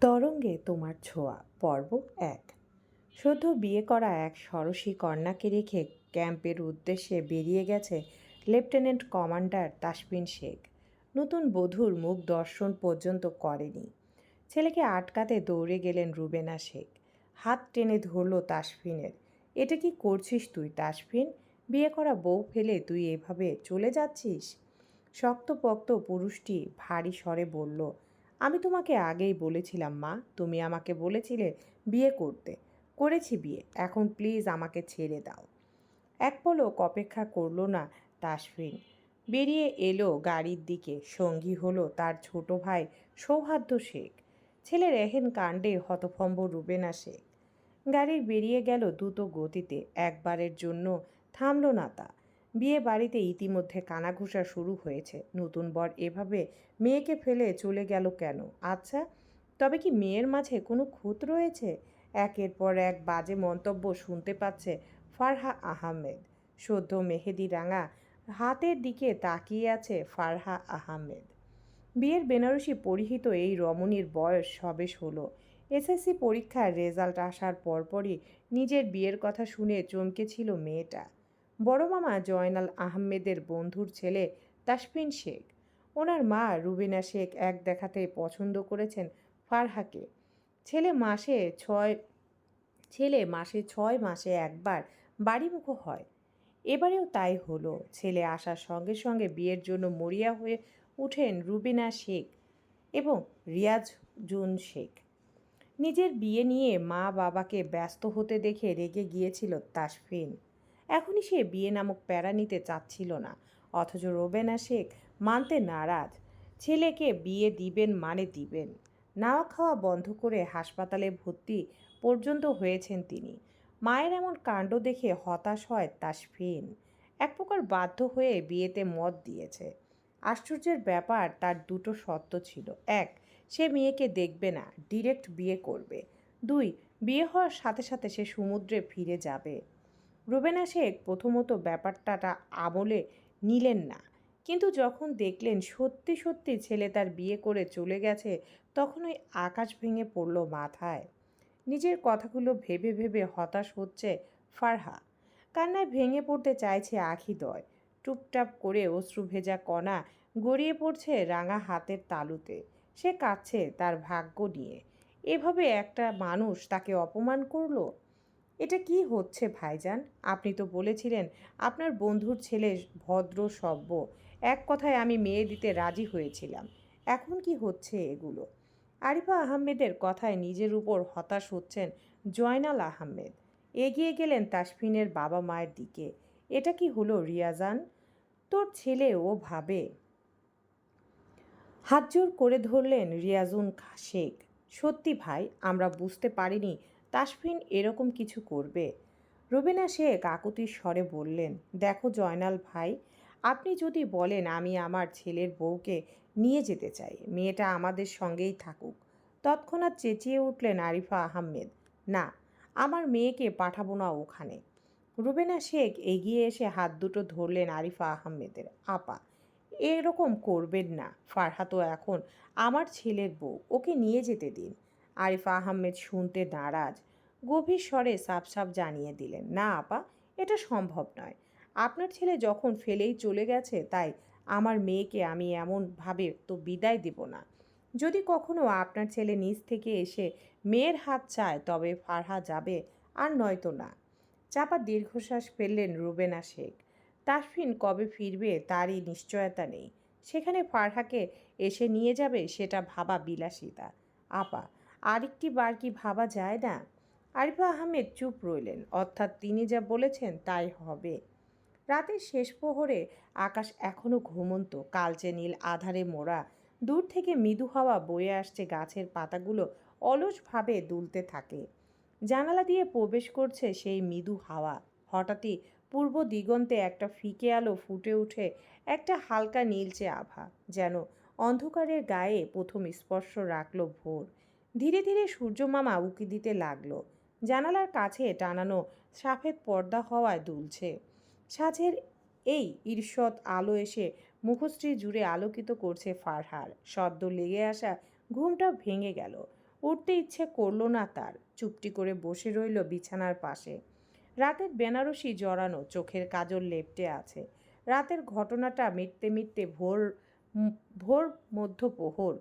তরঙ্গে তোমার ছোঁয়া, পর্ব এক। সদ্য বিয়ে করা এক সরসী কন্যাকে রেখে ক্যাম্পের উদ্দেশ্যে বেরিয়ে গেছে লেফটেন্যান্ট কমান্ডার তাসপিন শেখ। নতুন বধূর মুখ দর্শন পর্যন্ত করেনি। ছেলেকে আটকাতে দৌড়ে গেলেন রুবেনা শেখ। হাত টেনে ধরল তাসফিনের, এটা কি করছিস তুই তাসফিন? বিয়ে করা বউ ফেলে তুই এভাবে চলে যাচ্ছিস? শক্তপোক্ত পুরুষটি ভারী স্বরে বলল আমি তোমাকে আগেই বলেছিলাম, মা। তুমি আমাকে বলেছিলে বিয়ে করতে। করেছি বিয়ে। এখন প্লিজ আমাকে ছেড়ে দাও। এক পলক অপেক্ষা করল না তাসফিন। বেরিয়ে এলো গাড়ির দিকে। সঙ্গী হলো তার ছোট ভাই সৌহার্দ্য শেখ। ছেলের এহেন কাণ্ডে হতভম্ব রুবেনা শেখ। গাড়ি বেরিয়ে গেল দ্রুত গতিতে। একবারের জন্য থামলো না তা। বিয়ে বাড়িতে ইতিমধ্যে কানাঘুষা শুরু হয়েছে। নতুন বর এভাবে মেয়েকে ফেলে চলে গেল কেন? আচ্ছা তবে কি মেয়ের মাঝে কোনো খুঁত রয়েছে? একের পর এক বাজে মন্তব্য শুনতে পাচ্ছে ফারহা আহমেদ। সদ্য মেহেদি রাঙা হাতের দিকে তাকিয়ে আছে ফারহা আহমেদ। বিয়ের বেনারসি পরিহিত এই রমণীর বয়স সবে ষোলো। এসএসসি পরীক্ষার রেজাল্ট আসার পরপরই নিজের বিয়ের কথা শুনে চমকেছিল মেয়েটা। বড় মামা জয়নাল আহমেদের বন্ধুর ছেলে তাসফিন শেখ। ওনার মা রুবিনা শেখ এক দেখাতে পছন্দ করেছেন ফারহাকে। ছেলে মাসে ছয়, ছেলে মাসে ছয় মাসে একবার বাড়িমুখো হয়। এবারেও তাই হলো। ছেলে আসার সঙ্গে সঙ্গে বিয়ের জন্য মরিয়া হয়ে উঠেন রুবিনা শেখ এবং রিয়াজ জুন শেখ। নিজের বিয়ে নিয়ে মা বাবাকে ব্যস্ত হতে দেখে রেগে গিয়েছিল তাসফিন। এখনই সে বিয়ে নামক প্যারা নিতে চাচ্ছিল না। অথচ রোবেনা শেখ মানতে নারাজ। ছেলেকে বিয়ে দিবেন মানে দিবেন। নাওয়া খাওয়া বন্ধ করে হাসপাতালে ভর্তি পর্যন্ত হয়েছেন তিনি। মায়ের এমন কাণ্ড দেখে হতাশ হয় তাসফিন। এক প্রকার বাধ্য হয়ে বিয়েতে মত দিয়েছে। আশ্চর্যের ব্যাপার তার দুটো সত্য ছিল। এক, সে মেয়েকে দেখবে না, ডিরেক্ট বিয়ে করবে। দুই, বিয়ে হওয়ার সাথে সাথে সে সমুদ্রে ফিরে যাবে। রুবেনা শেখ প্রথমত ব্যাপারটা আমলে নিলেন না। কিন্তু যখন দেখলেন সত্যি সত্যি ছেলে তার বিয়ে করে চলে গেছে, তখন ওই আকাশ ভেঙে পড়ল মাথায়। নিজের কথাগুলো ভেবে ভেবে হতাশ হচ্ছে ফারহা। কান্নায় ভেঙে পড়তে চাইছে আখিদয়। টুপটাপ করে অশ্রু ভেজা কণা গড়িয়ে পড়ছে রাঙা হাতের তালুতে। সে কাঁদছে তার ভাগ্য নিয়ে। এভাবে একটা মানুষ তাকে অপমান করল? এটা কি হচ্ছে ভাইজান? আপনি তো বলেছিলেন আপনার বন্ধুর ছেলে ভদ্র সভ্য। এক কথায় আমি মেয়ে দিতে রাজি হয়েছিলাম। এখন কি হচ্ছে এগুলো? আরিফা আহমেদের কথায় নিজের উপর হতাশ হচ্ছেন জয়নাল আহমেদ। এগিয়ে গেলেন তাসফিনের বাবা মায়ের দিকে। এটা কি হলো রিয়াজান? তোর ছেলে ও ভাবে। হাতজোর করে ধরলেন রিয়াজুন শেখ। সত্যি ভাই, আমরা বুঝতে পারিনি তাসফিন এরকম কিছু করবে? রুবিনা শেখ আকুতির স্বরে বললেন, দেখো জয়নাল ভাই, আপনি যদি বলেন আমি আমার ছেলের বউকে নিয়ে যেতে চাই, মেয়েটা আমাদের সঙ্গেই থাকুক। তৎক্ষণাৎ চেঁচিয়ে উঠলেন আরিফা আহমেদ, না, আমার মেয়েকে পাঠাবো না ওখানে। রুবেনা শেখ এগিয়ে এসে হাত দুটো ধরলেন আরিফা আহমেদের, আপা, এরকম করবেন না ফারহা তো এখন আমার ছেলের বউ, ওকে নিয়ে যেতে দিন। আরিফা আহমেদ শুনতে নারাজ গভীর স্বরে সাপ সাপ জানিয়ে দিলেন, না, আপা, এটা সম্ভব নয়। আপনার ছেলে যখন ফেলেই চলে গেছে, তাই আমার মেয়েকে আমি এমনভাবে তো বিদায় দেব না। যদি কখনো আপনার ছেলে নিজ থেকে এসে মেয়ের হাত চায়, তবে ফারহা যাবে আর নয়তো না চাপা দীর্ঘশ্বাস ফেললেন রুবেনা শেখ। তাসফিন কবে ফিরবে তারই নিশ্চয়তা নেই। সেখানে ফারহাকে এসে নিয়ে যাবে, সেটা ভাবা বিলাসিতা। আপা, আরেকটি বার কি ভাবা যায় না? আরিফা আহমেদ চুপ রইলেন। অর্থাৎ তিনি যা বলেছেন তাই হবে। রাতের শেষ প্রহরে আকাশ এখনও ঘুমন্ত, কালচে নীল আধারে মোড়া। দূর থেকে মৃদু হাওয়া বয়ে আসছে গাছের পাতাগুলো অলসভাবে দুলতে থাকে। জানালা দিয়ে প্রবেশ করছে সেই মৃদু হাওয়া। হঠাৎই পূর্ব দিগন্তে একটা ফিকে আলো ফুটে উঠে একটা হালকা নীলচে আভা, যেন অন্ধকারের গায়ে প্রথম স্পর্শ রাখল ভোর। ধীরে ধীরে সূর্যমামা উকি দিতে লাগল। জানালার কাছে টানানো সাফেদ পর্দা হওয়ায় দুলছে। সাঁঝের এই ঈর্ষৎ আলো এসে মুখশ্রী জুড়ে আলোকিত করছে ফারহার। সদ্য লেগে আসা ঘুমটা ভেঙে গেল। উঠতে ইচ্ছে করল না তার। চুপটি করে বসে রইল বিছানার পাশে। রাতের বেনারসি জড়ানো চোখের কাজল লেপটে আছে। রাতের ঘটনাটা মিটতে মিটতে ভোর ভোর মধ্যপ্রহর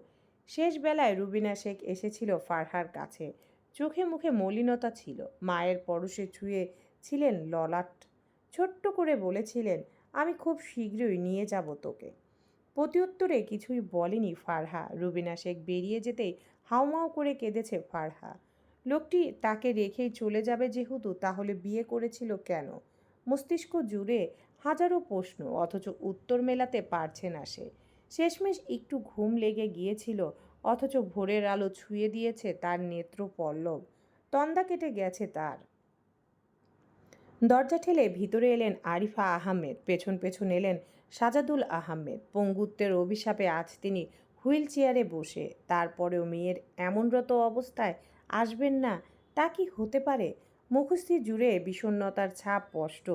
শেষ বেলায় রুবিনা শেখ এসেছিল ফারহার কাছে। চোখে মুখে মলিনতা ছিল। মায়ের পরশে ছুঁয়ে ছিলেন ললাট। ছোট্ট করে বলেছিলেন, আমি খুব শীঘ্রই নিয়ে যাব তোকে। প্রত্যুত্তরে কিছুই বলেনি ফারহা। রুবিনা শেখ বেরিয়ে যেতেই হাউমাউ করে কেঁদেছে ফারহা। লোকটি তাকে রেখেই চলে যাবে যেহেতু তাহলে বিয়ে করেছিল কেন? মস্তিষ্ক জুড়ে হাজারো প্রশ্ন, অথচ উত্তর মেলাতে পারছে না সে। শেষমেশ একটু ঘুম লেগে গিয়েছিল অথচ ভোরের আলো ছুঁয়ে দিয়েছে তার নেত্র পল্লব তন্দা কেটে গেছে তার। দরজা ঠেলে ভিতরে এলেন আরিফা আহমেদ, পেছন পেছন এলেন সাজাদুল আহমেদ। পঙ্গুত্বের অভিশাপে আজ তিনি হুইল চেয়ারে বসে, তারপরেও মেয়ের এমনরত অবস্থায় আসবেন না, তা কি হতে পারে? মুখস্থি জুড়ে বিষণ্ণতার ছাপ স্পষ্ট,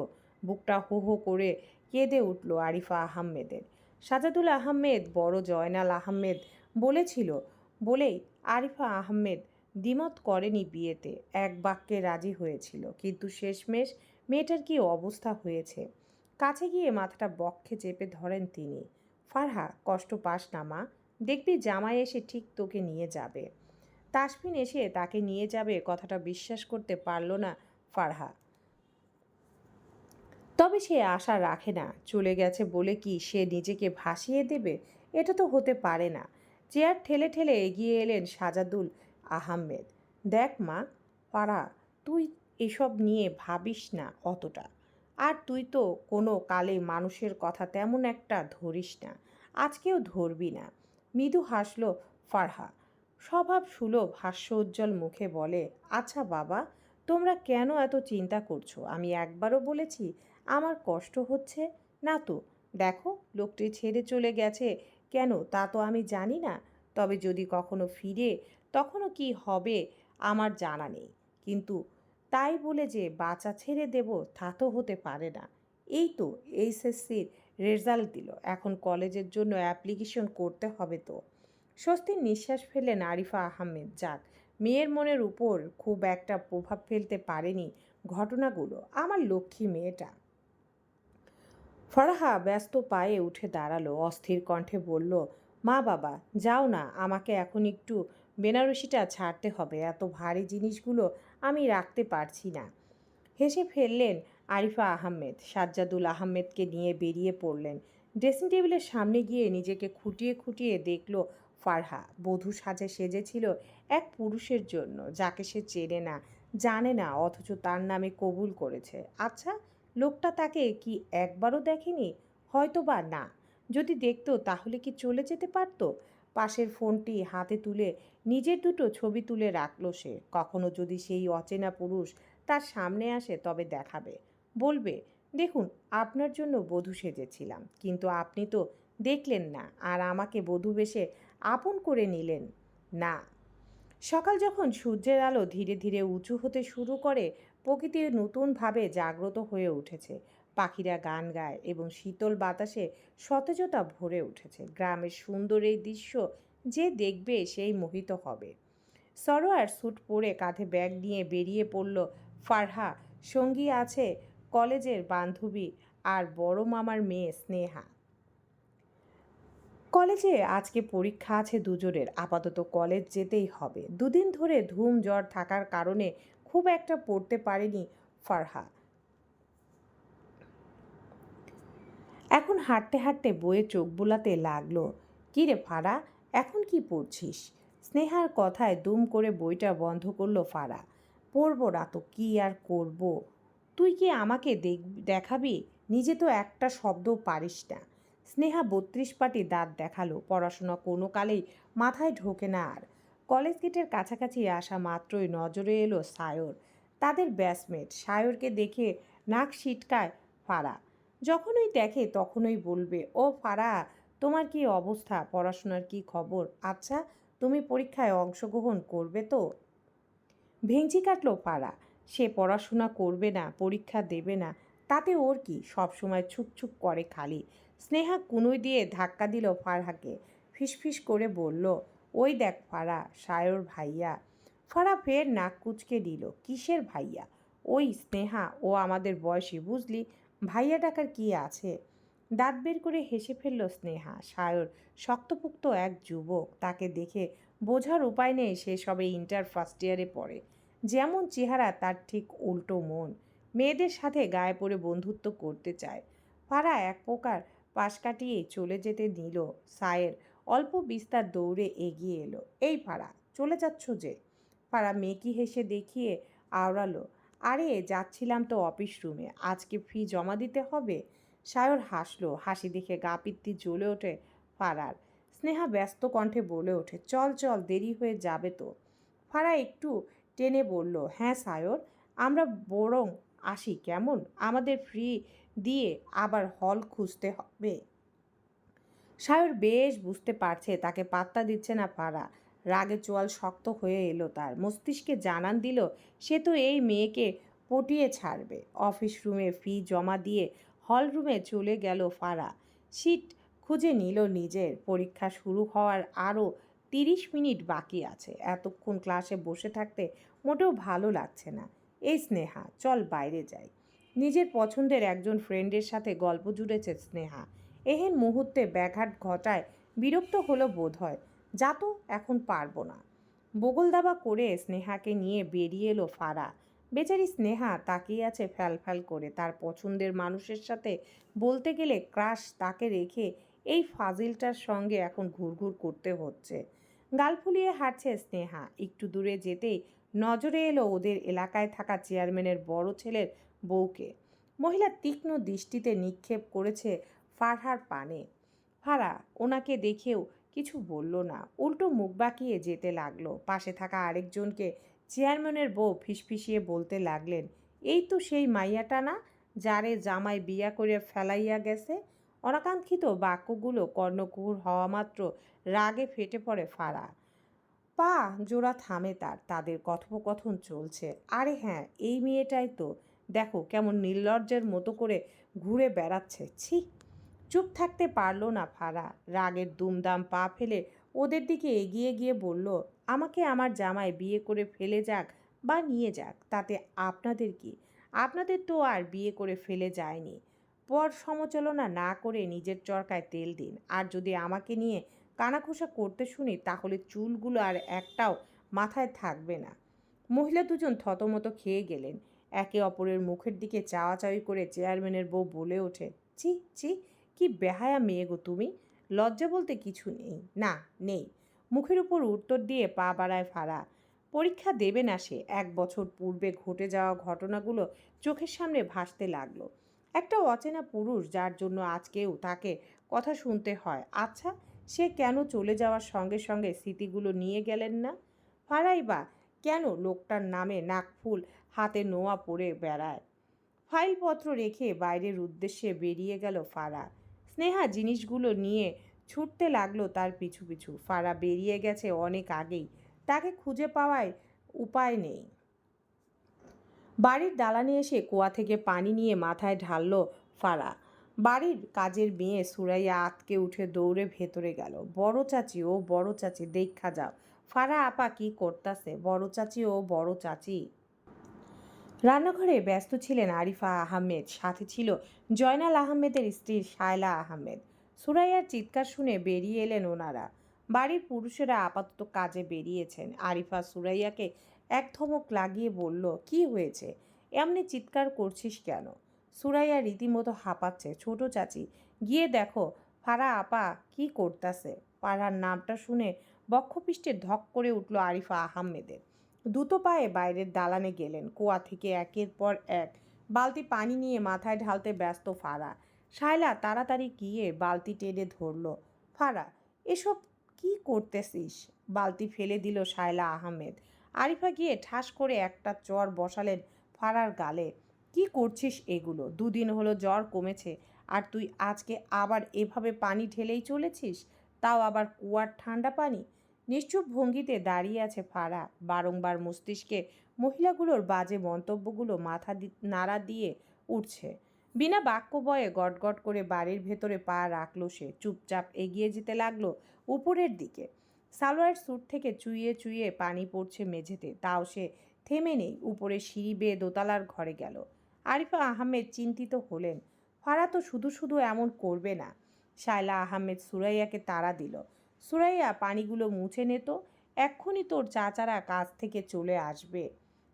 বুকটা হো হো করে কেঁদে উঠল আরিফা আহমেদের। সাজাদুল আহমেদ, বড় জয়নাল আহমেদ বলেছিল, বলেই আরিফা আহমেদ দ্বিমত করেনি বিয়েতে। এক বাক্যে রাজি হয়েছিল, কিন্তু শেষমেশ মেয়েটার কি অবস্থা হয়েছে? কাছে গিয়ে মাথাটা বক্ষে চেপে ধরেন তিনি। ফারহা, কষ্ট পাস না মা, দেখবি জামাই এসে ঠিক তোকে নিয়ে যাবে। তাসফিন এসে তাকে নিয়ে যাবে কথাটা বিশ্বাস করতে পারল না ফারহা। তবে সে আশা রাখে না। চলে গেছে বলে কি সে নিজেকে ভাসিয়ে দেবে? এটা তো হতে পারে না। চেয়ার ঠেলে ঠেলে এগিয়ে এলেন সাজাদুল আহমেদ। দেখ মা, পাড়া, তুই এসব নিয়ে ভাবিস না অতটা। আর তুই তো কোনো কালে মানুষের কথা তেমন একটা ধরিস না। আজকেও ধরবি না। মৃদু হাসল ফারহা। স্বভাব সুলভ হাস্য উজ্জ্বল মুখে বলে আচ্ছা বাবা, তোমরা কেন এত চিন্তা করছ? আমি একবারও বলেছি আমার কষ্ট হচ্ছে। না তো, দেখো, লোকটি ছেড়ে চলে গেছে। কেন, তা তো আমি জানি না। তবে যদি কখনো ফিরে তখনও কি হবে, আমার জানা নেই। কিন্তু তাই বলে যে বাচ্চা ছেড়ে দেব, তা তো হতে পারে না। এই তো, এইচএসসির রেজাল্ট দিল। এখন কলেজের জন্য অ্যাপ্লিকেশন করতে হবে তো। স্বস্তির নিঃশ্বাস ফেললেন আরিফা আহমেদ। যাক, মেয়ের মনের উপর খুব একটা প্রভাব ফেলতে পারেনি ঘটনাগুলো। আমার লক্ষ্মী মেয়েটা। ফরাহা ব্যস্ত পায়ে উঠে দাঁড়াল, অস্থির কণ্ঠে বলল, মা বাবা, যাও না, আমাকে এখন একটু বেনারসিটা ছাড়তে হবে, এত ভারী জিনিসগুলো আমি রাখতে পারছি না। হেসে ফেললেন আরিফা আহমেদ, সাজ্জাদুল আহমেদকে নিয়ে বেরিয়ে পড়লেন। ড্রেসিং টেবিলের সামনে গিয়ে নিজেকে খুঁটিয়ে খুঁটিয়ে দেখল ফারহা। বধূ সাজে সেজেছিল এক পুরুষের জন্য, যাকে সে চেনে না, জানে না, অথচ তার নামে কবুল করেছে। আচ্ছা লোকটা তাকে কি একবারও দেখেনি? হয়তো বা না। যদি দেখতো তাহলে কি চলে যেতে পারতো? পাশের ফোনটি হাতে তুলে নিজের দুটো ছবি তুলে রাখল সে। কখনো যদি সেই অচেনা পুরুষ তার সামনে আসে তবে দেখাবে। বলবে, দেখুন, আপনার জন্য বধূ সেজেছিলাম। কিন্তু আপনি তো দেখলেন না আর আমাকে বধূ বেশে আপন করে নিলেন। না। সকাল যখন সূর্যের আলো ধীরে ধীরে উঁচু হতে শুরু করে প্রকৃতি নতুনভাবে জাগ্রত হয়ে উঠেছে। পাখিরা গান গায় এবং শীতল বাতাসে সতেজতা ভরে উঠেছে। গ্রামের সুন্দর এই দৃশ্য যে দেখবে সেই মোহিত হবে। সরোয়ার স্যুট পরে কাঁধে ব্যাগ নিয়ে বেরিয়ে পড়ল ফারহা। সঙ্গী আছে কলেজের বান্ধবী আর বড় মামার মেয়ে স্নেহা। কলেজে আজকে পরীক্ষা আছে দুজনের। আপাতত কলেজ যেতেই হবে। দুদিন ধরে ধুম জ্বর থাকার কারণে খুব একটা পড়তে পারেনি ফারহা এখন হাঁটতে হাঁটতে বইয়ে চোখ বোলাতে লাগল, কী রে ফারা, এখন কি পড়ছিস? স্নেহার কথায় দুম করে বইটা বন্ধ করল ফারা, পড়ব না তো, কী আর করব? তুই কি আমাকে দেখ, দেখাবি? নিজে তো একটা শব্দ পারিস না। স্নেহা বত্রিশ পাটি দাঁত দেখাল, পড়াশোনা কোনো কালেই মাথায় ঢোকে না আর। কলেজ গেটের কাছাকাছি আসা মাত্রই নজরে এলো সায়র। তাদের ব্যাসমেট সায়রকে দেখে নাক ছিটকায় ফারা। যখনই দেখে তখনই বলবে, ও ফারা, তোমার কি অবস্থা? পড়াশোনার কি খবর? আচ্ছা তুমি পরীক্ষায় অংশগ্রহণ করবে তো? ভেঙচি কাটলো ফারা। সে পড়াশোনা করবে না, পরীক্ষা দেবে না। তাতে ওর কি? সবসময় ছুকছুক করে খালি। স্নেহা কুনুই দিয়ে ধাক্কা দিল ফারহাকে। ফিসফিস করে বলল ওই দেখ ফারা, সায়র ভাইয়া। ফারা ফের নাক কুচকে দিল, কিসের ভাইয়া? ওই স্নেহা, ও আমাদের বয়সী, বুঝলি? ভাইয়া ডাকার কি আছে? দাঁত বের করে হেসে ফেলল স্নেহা। সায়র শক্তপুক্ত এক যুবক, তাকে দেখে বোঝার উপায় নেই সে সবে ইন্টার ফার্স্ট ইয়ারে পড়ে। যেমন চেহারা, তার ঠিক উল্টো মন। মেয়েদের সাথে গায়ে পড়ে বন্ধুত্ব করতে চায়। পাড়া এক প্রকার পাশ কাটিয়ে চলে যেতে নিল। সায়ের অল্প বিস্তার দৌড়ে এগিয়ে এলো। এই পাড়া, চলে যাচ্ছ যে? পাড়া মেকি হেসে দেখিয়ে আওড়ালো, আরে, যাচ্ছিলাম তো অফিস রুমে, আজকে ফি জমা দিতে হবে? সায়র হাসলো, হাসি দেখে গা পিত্তি জ্বলে ওঠে ফারার স্নেহা ব্যস্ত কণ্ঠে বলে ওঠে, চল চল, দেরি হয়ে যাবে তো। ফারা একটু টেনে বলল হ্যাঁ সায়র, আমরা বরং আসি, কেমন? আমাদের ফ্রি দিয়ে আবার হল খুঁজতে হবে। সায়র বেশ বুঝতে পারছে, তাকে পাত্তা দিচ্ছে না ফারা। রাগে চোয়াল শক্ত হয়ে এলো তার। মস্তিষ্কে জানান দিল, সে তো এই মেয়েকে পটিয়ে ছাড়বে। অফিস রুমে ফি জমা দিয়ে হল রুমে চলে গেল ফারা। সিট খুঁজে নিল নিজের। পরীক্ষা শুরু হওয়ার আরও তিরিশ মিনিট বাকি আছে। এতক্ষণ ক্লাসে বসে থাকতে মোটেও ভালো লাগছে না। এই স্নেহা, চল বাইরে যাই। নিজের পছন্দের একজন ফ্রেন্ডের সাথে গল্প জুড়েছে স্নেহা। এহেন মুহূর্তে ব্যাঘাত ঘটায় বিরক্ত হলো বোধ হয়। যা তো এখন পারব না। বগল দাবা করে স্নেহাকে নিয়ে বেরিয়ে এলো ফারা। বেচারি স্নেহা তাকিয়ে আছে ফ্যাল ফ্যাল করে। তার পছন্দের মানুষের সাথে বলতে গেলে ক্রাশ তাকে রেখে এই ফাজিলটার সঙ্গে এখন ঘুরঘুর করতে হচ্ছে। গাল ফুলিয়ে হাঁটছে স্নেহা। একটু দূরে যেতেই নজরে এলো ওদের এলাকায় থাকা চেয়ারম্যানের বড় ছেলের বউকে। মহিলা তীক্ষ্ণ দৃষ্টিতে নিক্ষেপ করেছে ফারহার পানে। ফারা ওনাকে দেখেও কিছু বলল না। উল্টো মুখ বাঁকিয়ে যেতে লাগল। পাশে থাকা আরেকজনকে চেয়ারম্যানের বউ ফিসফিসিয়ে বলতে লাগলেন, এই তো সেই মাইয়াটা না, যারে জামাই বিয়া করে ফেলাইয়া গেছে। অনাকাঙ্ক্ষিত বাক্যগুলো কর্ণকুহুর হওয়া মাত্র রাগে ফেটে পড়ে ফারা। পা জোড়া থামে তার, তাদের কথোপকথন চলছে। আরে হ্যাঁ এই মেয়েটাই তো। দেখো কেমন নির্লজ্জের মতো করে ঘুরে বেড়াচ্ছে। ছি! চুপ থাকতে পারল না ফারা। রাগের দুমদাম পা ফেলে ওদের দিকে এগিয়ে গিয়ে বলল, আমাকে আমার জামাই বিয়ে করে ফেলে যাক বা নিয়ে যাক, তাতে আপনাদের কি? আপনাদের তো আর বিয়ে করে ফেলে যায়নি। পর সমালোচনা না করে নিজের চরকায় তেল দিন। আর যদি আমাকে নিয়ে কানাঘোষা করতে শুনি, তাহলে চুলগুলো আর একটাও মাথায় থাকবে না। মহিলা দুজন থতমত খেয়ে গেলেন। একে অপরের মুখের দিকে চাওয়াচাওয়ি করে চেয়ারম্যানের বউ বলে ওঠে, ছি ছি কি বেহায়া মেয়ে গো তুমি? লজ্জা বলতে কিছু নেই। না, নেই। মুখের উপর উত্তর দিয়ে পা বাড়ায় ফাড়া পরীক্ষা দেবে না সে। এক বছর পূর্বে ঘটে যাওয়া ঘটনাগুলো চোখের সামনে ভাসতে লাগল। একটা অচেনা পুরুষ যার জন্য আজকেও তাকে কথা শুনতে হয়। আচ্ছা সে কেন চলে যাওয়ার সঙ্গে সঙ্গে স্মৃতিগুলো নিয়ে গেলেন না? ফারাই বা কেন লোকটার নামে নাকফুল হাতে নোয়া পরে বেড়ায়? ফাইলপত্র রেখে বাইরের উদ্দেশ্যে বেরিয়ে গেল ফারা। স্নেহা জিনিসগুলো নিয়ে ছুটতে লাগল তার পিছু পিছু। ফারা বেরিয়ে গেছে অনেক আগেই। তাকে খুঁজে পাওয়ায় উপায় নেই। বাড়ির দালানে এসে কুয়া থেকে পানি নিয়ে মাথায় ঢালল ফারা। বাড়ির কাজের মেয়ে সুরাইয়া আতকে উঠে দৌড়ে ভেতরে গেল। বড় চাচি ও বড় চাচি, দেখা যাও। ফারা আপা কি করতাছে? বড় চাচি ও বড় চাচি? রান্নাঘরে ব্যস্ত ছিলেন আরিফা আহমেদ, সাথে ছিল জয়নাল আহমেদের স্ত্রী শায়লা আহমেদ। সুরাইয়ার চিৎকার শুনে বেরিয়ে এলেন ওনারা। বাড়ির পুরুষেরা আপাতত কাজে বেরিয়েছেন। আরিফা সুরাইয়াকে এক ধমক লাগিয়ে বলল, কি হয়েছে? এমনি চিৎকার করছিস কেন? সুরাইয়া রীতিমতো হাঁপাচ্ছে, ছোট চাচি, গিয়ে দেখো, ফারা আপা কি করতাছে? পাড়ার নামটা শুনে বক্ষপৃষ্ঠে ধক করে উঠল আরিফা আহমেদের। দুটো পায়ে বাইরের দালানে গেলেন। কুয়া থেকে একের পর এক। বালতি পানি নিয়ে মাথায় ঢালতে ব্যস্ত ফারা। শায়লা তাড়াতাড়ি গিয়ে বালতি টেনে ধরল। ফারা, এসব কি করতেছিস? বালতি ফেলে দিল শায়লা আহমেদ। আরিফা গিয়ে ঠাস করে একটা চর বসালেন ফারার গালে। কি করছিস এগুলো? দুদিন হলো জ্বর কমেছে। আর তুই আজকে আবার এভাবে পানি ঢেলেই চলেছিস? তাও আবার কুয়ার ঠান্ডা পানি? নিশ্চুপ ভঙ্গিতে দাঁড়িয়ে আছে ফারা। বারংবার মস্তিষ্কে মহিলাগুলোর বাজে মন্তব্যগুলো মাথা নাড়া দিয়ে উঠছে। বিনা বাক্য বয়ে গটগট করে বাড়ির ভেতরে পা রাখল সে। চুপচাপ এগিয়ে যেতে লাগল উপরের দিকে। সালোয়ার স্যুট থেকে চুইয়ে চুইয়ে পানি পড়ছে মেঝেতে। তাও সে থেমে নেই। উপরে সিঁড়ি বেয়ে দোতলার ঘরে গেল। আরিফা আহমেদ চিন্তিত হলেন। ফারা তো শুধু শুধু এমন করবে না। শায়লা আহমেদ সুরাইয়াকে তাড়া দিল। সুরাইয়া পানিগুলো মুছে নিত। এক্ষুনি তোর চাচারা কাজ থেকে চলে আসবে।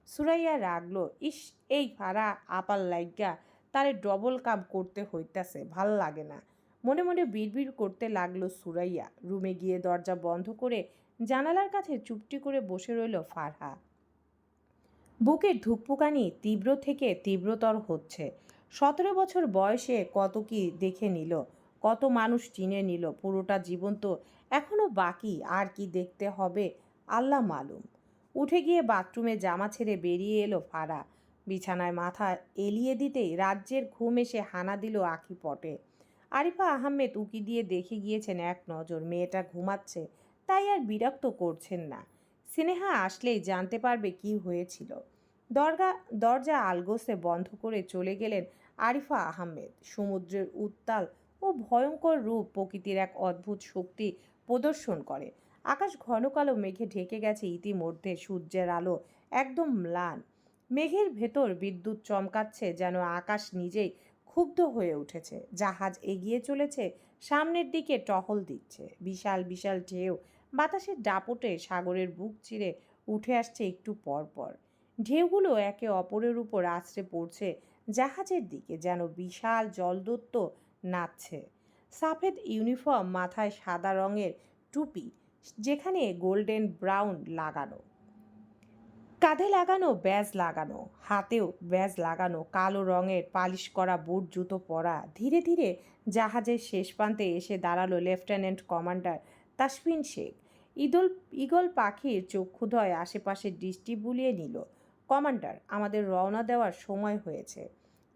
সুরাইয়া রাগলো, ইস, এই ফারা আপার লাইগা তারে ডবল কাম করতে হইতাছে, ভালো লাগে না। মনে মনে বিড়বিড় করতে লাগল সুরাইয়া। রুমে গিয়ে দরজা বন্ধ করে জানালার কাছে চুপটি করে বসে রইল ফারহা। বুকের ধুকপুকানি তীব্র থেকে তীব্রতর হচ্ছে। সতেরো বছর বয়সে কত কি দেখে নিল, কত মানুষ চিনে নিল, পুরোটা জীবন তো এখনও বাকি আর কি দেখতে হবে, আল্লাহ মালুম। উঠে গিয়ে বাথরুমে জামা ছেড়ে বেরিয়ে এলো ফারা। বিছানায় মাথা এলিয়ে দিতেই রাজ্যের ঘুম এসে হানা দিল আঁখি পটে। আরিফা আহমেদ উকি দিয়ে দেখে গিয়েছেন এক নজর, মেয়েটা ঘুমাচ্ছে, তাই আর বিরক্ত করছেন না। স্নেহা আসলেই জানতে পারবে কি হয়েছিল। দরগা, দরজা আলগোসে বন্ধ করে চলে গেলেন আরিফা আহমেদ। সমুদ্রের উত্তাল ও ভয়ঙ্কর রূপ প্রকৃতির এক অদ্ভুত শক্তি প্রদর্শন করে। আকাশ ঘন কালো মেঘে ঢেকে গেছে ইতিমধ্যে সূর্যের আলো, একদম ম্লান। মেঘের ভেতর বিদ্যুৎ চমকাচ্ছে যেন আকাশ নিজেই ক্ষুব্ধ হয়ে উঠেছে। জাহাজ এগিয়ে চলেছে, সামনের দিকে টহল দিচ্ছে। বিশাল বিশাল ঢেউ, বাতাসের দাপটে সাগরের বুক চিরে উঠে আসছে একটু পর পর। ঢেউগুলো একে অপরের উপর আছড়ে পড়ছে জাহাজের দিকে যেন বিশাল জলদত্ত নাচছে। সাফেদ ইউনিফর্ম মাথায় সাদা রঙের টুপি, যেখানে গোল্ডেন ব্রাউন লাগানো। কাঁধে লাগানো ব্যাজ লাগানো, হাতেও ব্যাজ লাগানো, কালো রঙের পালিশ করা বুট, জুতো পরা। ধীরে ধীরে জাহাজের শেষ প্রান্তে এসে দাঁড়াল লেফটেন্যান্ট কমান্ডার তাসফিন শেখ। ঈদল ঈগল পাখির চক্ষুদয় আশেপাশে দৃষ্টি বুলিয়ে নিল, কমান্ডার, আমাদের রওনা দেওয়ার সময় হয়েছে।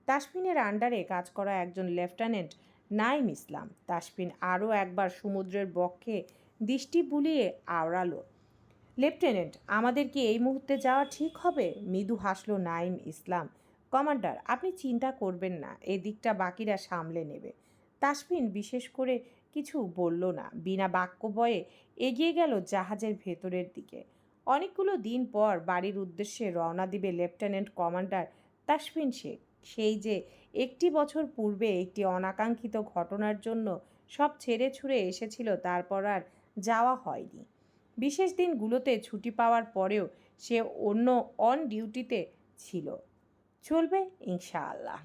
তাসফিনের আন্ডারে কাজ করা একজন লেফটেন্যান্ট নাইম ইসলাম। তাসফিন আরও একবার সমুদ্রের বক্ষে দৃষ্টি বুলিয়ে আওড়ালো, লেফটেন্যান্ট, আমাদের কি এই মুহূর্তে যাওয়া ঠিক হবে? মৃদু হাসলো নাইম ইসলাম। কমান্ডার, আপনি চিন্তা করবেন না এই দিকটা বাকিরা সামলে নেবে। তাসফিন বিশেষ করে কিছু বলল না, বিনা বাক্য বয়ে এগিয়ে গেল জাহাজের ভেতরের দিকে। অনেকগুলো দিন পর বাড়ির উদ্দেশ্যে রওনা দিবে লেফটেন্যান্ট কমান্ডার তাসফিন শেখ। সেই যে একটি বছর পূর্বে একটি অনাকাঙ্ক্ষিত ঘটনার জন্য সব ছেড়ে ছুড়ে এসেছিল, তারপর আর যাওয়া হয়নি। বিশেষ দিনগুলোতে ছুটি পাওয়ার পরেও সে অন্য অন ডিউটিতে ছিল। চলবে ইনশাআল্লাহ।